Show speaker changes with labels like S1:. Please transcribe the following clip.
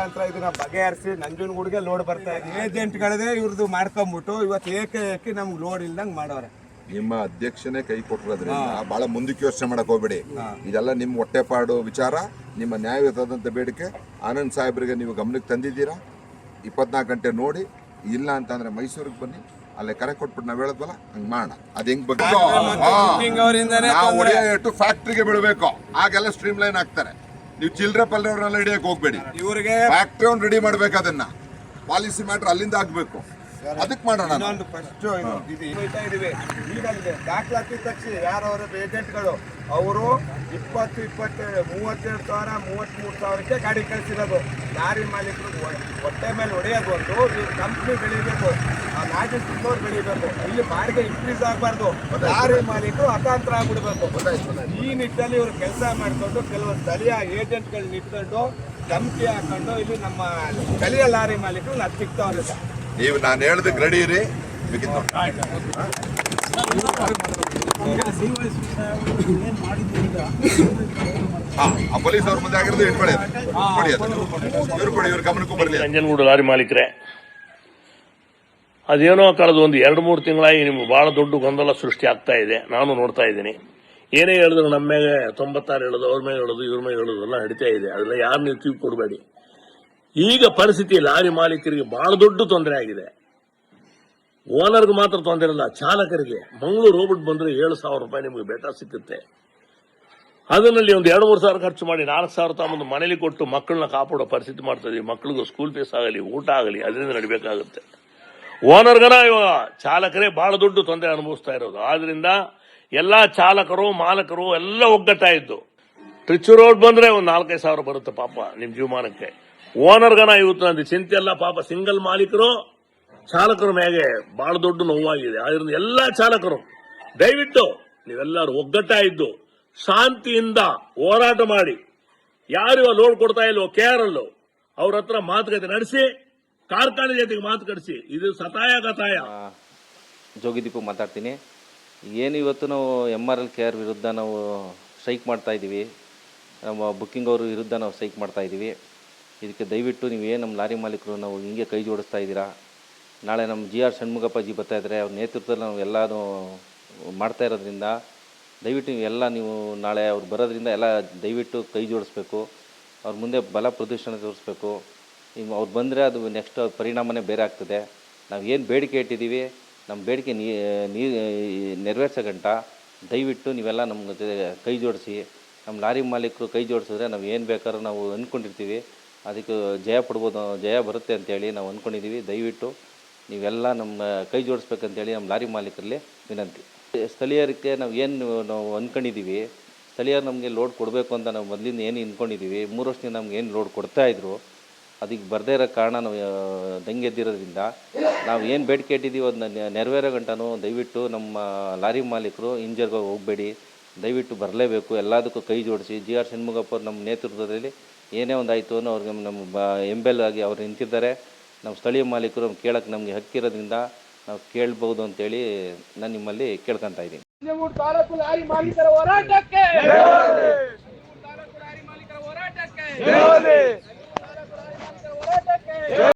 S1: ಅಂತ ಇದನ್ನ ಬಗೆಹರಿಸಿ ನಂಜನಗೂಡಿಗೆ ಲೋಡ್ ಬರ್ತಾ ಇದೆ. ಏಜೆಂಟ್ಗಳದೇ ಇವ್ರದ್ದು ಮಾಡ್ಕೊಂಬಿಟ್ಟು ಇವತ್ತು ಏಕೆ ಏಕೆ ನಮ್ಗೆ ಲೋಡ್ ಇಲ್ದಂಗ್ ಮಾಡೋರೆ?
S2: ನಿಮ್ಮ ಅಧ್ಯಕ್ಷನೇ ಕೈ ಕೊಟ್ಟಿರೋದ್ರಿಂದ ಬಹಳ ಮುಂದಕ್ಕೆ ಯೋಚನೆ ಮಾಡಕ್ ಹೋಗ್ಬೇಡಿ. ಇದೆಲ್ಲ ನಿಮ್ಮ ಹೊಟ್ಟೆಪಾಡು ವಿಚಾರ ನಿಮ್ಮ ನ್ಯಾಯಯುತವಾದಂಥ ಬೇಡಿಕೆ. ಆನಂದ್ ಸಾಹೇಬ್ರಿಗೆ ನೀವು ಗಮನಕ್ಕೆ ತಂದಿದ್ದೀರಾ? ಇಪ್ಪತ್ನಾಲ್ಕು ಗಂಟೆ ನೋಡಿ ಇಲ್ಲ ಅಂತಂದ್ರೆ ಮೈಸೂರಿಗೆ ಬನ್ನಿ ಅಲ್ಲೇ ಕರೆ ಕೊಟ್ಬಿಟ್ಟು ನಾವು ಹೇಳದ್ವಲ್ಲ ಹಂಗ್ ಮಾಡೋಣ. ಅದ್ ಹೆಂಗ್ ಬಗ್ಗೆ? ನಾವು ಫ್ಯಾಕ್ಟ್ರಿಗೆ ಬಿಡಬೇಕು ಆಗೆಲ್ಲ ಸ್ಟ್ರೀಮ್ ಲೈನ್ ಆಗ್ತಾರೆ. ನೀವು ಚಿಲ್ಡ್ರೆ ಪಲ್ಯವ್ರನ್ನೆಲ್ಲ ಹಿಡಿಯಕ್ಕೆ ಹೋಗ್ಬೇಡಿ.
S1: ಇವರಿಗೆ
S2: ಫ್ಯಾಕ್ಟ್ರಿ ಅವ್ನು ರೆಡಿ ಮಾಡ್ಬೇಕು ಅದನ್ನ. ಪಾಲಿಸಿ ಮ್ಯಾಟ್ರ್ ಅಲ್ಲಿಂದ ಆಗ್ಬೇಕು. ಅದಕ್ಕೆ ಮಾಡೋಣ.
S1: ಇನ್ನೊಂದು ಫಸ್ಟ್ ಇದೀವಿ ದಾಖಲಾತಿ ತಕ್ಷಣ ಯಾರವರು ಏಜೆಂಟ್ಗಳು ಅವರು ಇಪ್ಪತ್ತು ಇಪ್ಪತ್ತೆರಡು ಮೂವತ್ತೆರಡು ಸಾವಿರ ಮೂವತ್ತ್ಮೂರು ಸಾವಿರಕ್ಕೆ ಗಾಡಿ ಕಳಿಸಿರೋದು. ಲಾರಿ ಮಾಲೀಕರು ಹೊಟ್ಟೆ ಮೇಲೆ ಹೊಡೆಯೋದು ಒಂದು. ಕಂಪ್ನಿ ಬೆಳಿಬೇಕು. ನಾಟಿ ಸುತ್ತೋರು ಬೆಳಿಬೇಕು ಇಲ್ಲಿ ಬಾಡಿಗೆ ಇನ್ಕ್ರೀಸ್ ಆಗಬಾರ್ದು. ಲಾರಿ ಮಾಲೀಕರು ಅತಾಂತರ ಆಗ್ಬಿಡ್ಬೇಕು. ಈ ನಿಟ್ಟಲ್ಲಿ ಇವರು ಕೆಲಸ ಮಾಡ್ಕೊಂಡು ಕೆಲವು ಸ್ಥಳೀಯ ಏಜೆಂಟ್ಗಳನ್ನ ಇಟ್ಕೊಂಡು ಧಮಕಿ ಹಾಕೊಂಡು ಇಲ್ಲಿ ನಮ್ಮ ಸ್ಥಳೀಯ ಲಾರಿ ಮಾಲೀಕರು ನಾ ಸಿಗ್ತಾವ್ರೆ
S2: ನೀವು ನಾನು ಹೇಳಿದ ರೆಡಿ ಇರಿ. ಪೊಲೀಸ್ ಅವ್ರ ಮುಂದೆ ಆಗಿರೋದು ಇಟ್ಕೊಳ್ಳಿ ಇವ್ರು ಕೊಡಿ ಇವ್ರ ಗಮನಕ್ಕೂ ಬರಲಿ
S3: ನಂಜನಗೂಡು ಲಾರಿ ಮಾಲೀಕರೇ ಅದೇನೋ ಕಳೆದ ಒಂದು ಎರಡು ಮೂರು ತಿಂಗಳಾಗಿ ನಿಮ್ಗೆ ಬಹಳ ದೊಡ್ಡ ಗೊಂದಲ ಸೃಷ್ಟಿ ಆಗ್ತಾ ಇದೆ. ನಾನು ನೋಡ್ತಾ ಇದ್ದೀನಿ. ಏನೇ ಹೇಳಿದ್ರು ನಮ್ಮ ಮೇಲೆ ತೊಂಬತ್ತಾರು ಹೇಳೋದು, ಅವ್ರ ಮೇಲೆ ಹೇಳೋದು, ಇವ್ರ ಮೇಲೆ ಹೇಳೋದು ಎಲ್ಲ ನಡೀತಾ ಇದೆ. ಅದನ್ನ ಯಾರು ನೀವು ಕಿವಿ ಕೊಡಬೇಡಿ. ಈಗ ಪರಿಸ್ಥಿತಿ ಲಾರಿ ಮಾಲೀಕರಿಗೆ ಬಹಳ ದೊಡ್ಡ ತೊಂದರೆ ಆಗಿದೆ. ಓನರ್ಗೆ ಮಾತ್ರ ತೊಂದರೆ ಇಲ್ಲ, ಚಾಲಕರಿಗೆ. ಮಂಗಳೂರು ಹೋಗ್ಬಿಟ್ಟು ಬಂದ್ರೆ ಏಳು ಸಾವಿರ ರೂಪಾಯಿ ನಿಮಗೆ ಬೆಟ ಸಿಕ್ಕುತ್ತೆ. ಅದರಲ್ಲಿ ಒಂದು ಎರಡು ಮೂರು ಸಾವಿರ ಖರ್ಚು ಮಾಡಿ ನಾಲ್ಕು ಸಾವಿರ ತಗೊಂಡು ಮನೇಲಿ ಕೊಟ್ಟು ಮಕ್ಕಳನ್ನ ಕಾಪಾಡೋ ಪರಿಸ್ಥಿತಿ ಮಾಡ್ತಾ ಇದೀವಿ. ಸ್ಕೂಲ್ ಫೀಸ್ ಆಗಲಿ, ಊಟ ಆಗಲಿ, ಅದರಿಂದ ನಡಿಬೇಕಾಗುತ್ತೆ. ಓನರ್ಗನ ಇವಾಗ ಚಾಲಕರೇ ಬಹಳ ದೊಡ್ಡ ತೊಂದರೆ ಅನುಭವಿಸ್ತಾ ಇರೋದು. ಆದ್ರಿಂದ ಎಲ್ಲಾ ಚಾಲಕರು, ಮಾಲಕರು ಎಲ್ಲ ಒಗ್ಗಟ್ಟಾಯಿದ್ದು ಟ್ರಿಚ್ ರೋಡ್ ಬಂದ್ರೆ ಒಂದು ನಾಲ್ಕೈದು ಸಾವಿರ ಬರುತ್ತೆ ಪಾಪ ನಿಮ್ ಜೀವಮಾನಕ್ಕೆ. ಓನರ್ಗನ ಇವತ್ತು ನಂದು ಚಿಂತೆ ಎಲ್ಲ ಪಾಪ ಸಿಂಗಲ್ ಮಾಲೀಕರು, ಚಾಲಕರ ಮೇಲೆ ಬಹಳ ದೊಡ್ಡ ನೋವಾಗಿದೆ. ಆದ್ರಿಂದ ಎಲ್ಲಾ ಚಾಲಕರು, ದಯವಿಟ್ಟು ನೀವೆಲ್ಲರೂ ಒಗ್ಗಟ್ಟಾಯಿದ್ದು ಶಾಂತಿಯಿಂದ ಹೋರಾಟ ಮಾಡಿ. ಯಾರು ಲೋಡ್ ಕೊಡ್ತಾ ಇಲ್ವೋ ಕೆ ಆರ್ ಅಲ್ಲೋ ಅವ್ರ ಹತ್ರ ಮಾತುಕತೆ ನಡೆಸಿ ಕಾರ್ಖಾನೆ ಜೊತೆಗೆ ಮಾತು ಕಡಿಸಿ ಇದು ಸತಾಯ ಗತಾಯ.
S4: ಜೋಗಿದೀಪ ಮಾತಾಡ್ತೀನಿ. ಏನು ಇವತ್ತು ನಾವು M R L K R ವಿರುದ್ಧ ನಾವು ಸ್ಟ್ರೈಕ್ ಮಾಡ್ತಾ ಇದ್ದೀವಿ. ನಮ್ಮ ಬುಕ್ಕಿಂಗ್ ಅವ್ರ ವಿರುದ್ಧ ನಾವು ಸ್ಟ್ರೈಕ್ ಮಾಡ್ತಾ ಇದ್ದೀವಿ. ಇದಕ್ಕೆ ದಯವಿಟ್ಟು ನೀವು ಏನು ನಮ್ಮ ಲಾರಿ ಮಾಲೀಕರು ನಾವು ಹಿಂಗೆ ಕೈ ಜೋಡಿಸ್ತಾ ಇದ್ದೀರಾ? ನಾಳೆ ನಮ್ಮ ಜಿ ಆರ್ ಷಣ್ಮುಖಪ್ಪಾಜಿ ಬರ್ತಾ ಇದ್ದಾರೆ ಅವ್ರ ನೇತೃತ್ವದಲ್ಲಿ ನಾವು ಎಲ್ಲನೂ ಮಾಡ್ತಾ ಇರೋದ್ರಿಂದ ದಯವಿಟ್ಟು ನೀವು ಎಲ್ಲ ನೀವು ನಾಳೆ ಅವ್ರು ಬರೋದ್ರಿಂದ ಎಲ್ಲ ದಯವಿಟ್ಟು ಕೈ ಜೋಡಿಸ್ಬೇಕು. ಅವ್ರ ಮುಂದೆ ಬಲ ಪ್ರದರ್ಶನ ತೋರಿಸ್ಬೇಕು. ಈಗ ಅವ್ರು ಬಂದರೆ ಅದು ನೆಕ್ಸ್ಟ್ ಪರಿಣಾಮನೇ ಬೇರೆ ಆಗ್ತದೆ. ನಾವು ಏನು ಬೇಡಿಕೆ ಇಟ್ಟಿದ್ದೀವಿ ನಮ್ಮ ಬೇಡಿಕೆ ನೀ ನೆರವೇರ್ಸೋ ಗಂಟ ದಯವಿಟ್ಟು ನೀವೆಲ್ಲ ನಮ್ಮ ಜೊತೆ ಕೈ ಜೋಡಿಸಿ ನಮ್ಮ ಲಾರಿ ಮಾಲೀಕರು ಕೈ ಜೋಡಿಸಿದ್ರೆ ನಾವು ಏನು ಬೇಕಾದ್ರೂ ನಾವು ಅಂದ್ಕೊಂಡಿರ್ತೀವಿ ಅದಕ್ಕೆ ಜಯ ಪಡ್ಬೋದು, ಜಯ ಬರುತ್ತೆ ಅಂತೇಳಿ ನಾವು ಅಂದ್ಕೊಂಡಿದ್ದೀವಿ ದಯವಿಟ್ಟು ನೀವೆಲ್ಲ ನಮ್ಮ ಕೈ ಜೋಡಿಸ್ಬೇಕಂತೇಳಿ ನಮ್ಮ ಲಾರಿ ಮಾಲೀಕರಲ್ಲಿ ವಿನಂತಿ. ಸ್ಥಳೀಯರಿಗೆ ನಾವು ಏನು ನಾವು ಅಂದ್ಕೊಂಡಿದ್ದೀವಿ ಸ್ಥಳೀಯರು ನಮಗೆ ಲೋಡ್ ಕೊಡಬೇಕು ಅಂತ ನಾವು ಮೊದಲಿಂದ ಏನು ಅಂದ್ಕೊಂಡಿದ್ದೀವಿ ಮೂರು ವರ್ಷದಿಂದ ನಮ್ಗೆ ಏನು ಲೋಡ್ ಕೊಡ್ತಾಯಿದ್ರು ಅದಕ್ಕೆ ಬರದೇ ಇರೋ ಕಾರಣ ನಾವು ದಂಗೆ ಎದ್ದಿರೋದ್ರಿಂದ ನಾವು ಏನು ಬೇಡಿಕೆ ಇಟ್ಟಿದ್ದೀವಿ ಅದನ್ನ ನೆರವೇರೋ ಗಂಟನೂ ದಯವಿಟ್ಟು ನಮ್ಮ ಲಾರಿ ಮಾಲೀಕರು ಇಂಜರ್ಗೋಗಿ ಹೋಗಬೇಡಿ. ದಯವಿಟ್ಟು ಬರಲೇಬೇಕು. ಎಲ್ಲದಕ್ಕೂ ಕೈ ಜೋಡಿಸಿ. ಜಿ ಆರ್ ಷಣ್ಮುಗಪ್ಪ ನಮ್ಮ ನೇತೃತ್ವದಲ್ಲಿ ಏನೇ ಒಂದು ಆಯಿತು ಅನ್ನೋ ಅವ್ರಿಗೆ ನಮ್ಮ ಬ ಎಲ್ ಆಗಿ ಅವ್ರು ನಿಂತಿದ್ದಾರೆ. ನಮ್ಮ ಸ್ಥಳೀಯ ಮಾಲೀಕರು ಕೇಳೋಕ್ಕೆ ನಮಗೆ ಹಕ್ಕಿರೋದ್ರಿಂದ ನಾವು ಕೇಳ್ಬೋದು ಅಂತೇಳಿ ನಾನು ನಿಮ್ಮಲ್ಲಿ ಕೇಳ್ಕೊತಾ ಇದ್ದೀನಿ.
S5: ನಂಜನಗೂಡು